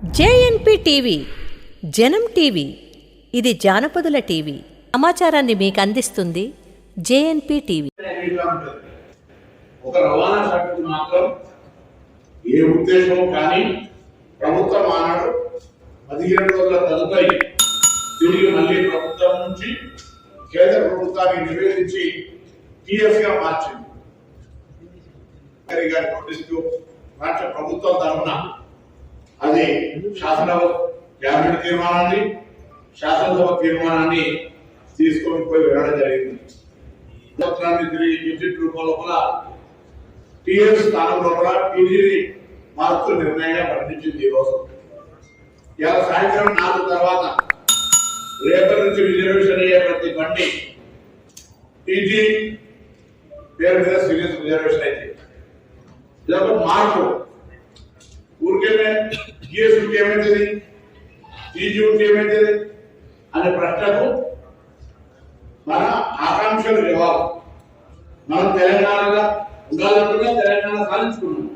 JNP TV జనం TV ఇది జానపదుల TV. సమాచారాన్ని మీకు అందిస్తుంది జేఎన్పి టీవీ. ఒక రవాణా శాఖకు మాత్రం ఏ ఉద్దేశం కానీ ప్రభుత్వం ఆనాడు పదిహేను రోజుల తదుపరి తిరిగి మళ్ళీ ప్రభుత్వం నుంచి కేంద్ర ప్రభుత్వాన్ని నివేదించి టిఎస్ మార్చింది. గారి గారి రాష్ట్ర ప్రభుత్వం తరఫున అది శాసన క్యాబినెట్ తీర్మానాన్ని శాసనసభ తీర్మానాన్ని తీసుకొని పోయి వెళ్ళడం జరిగింది. పత్రాన్ని తిరిగి విద్యుత్ రూపం లోపల టీఎస్ స్థానం లోపల టీజీని మార్పు నిర్ణయంగా ప్రకటించింది ఈరోజు రోజు. ఇలా సాయంత్రం నాలుగు తర్వాత రేపటి నుంచి రిజర్వేషన్ అయ్యే ప్రతి బండి టీజీ పేరు మీద సీరియస్ రిజర్వేషన్ అయితే ఇదొక మార్పు. ఊరికేమే జిఎస్ ఉంటే ఏమైతుంది టీజీ ఉంటే ఏమైతుంది అనే ప్రశ్నకు మన ఆకాంక్షలు జవాబు. మనం తెలంగాణగా ఉండాలంటున్నా తెలంగాణ సాధించుకున్నాం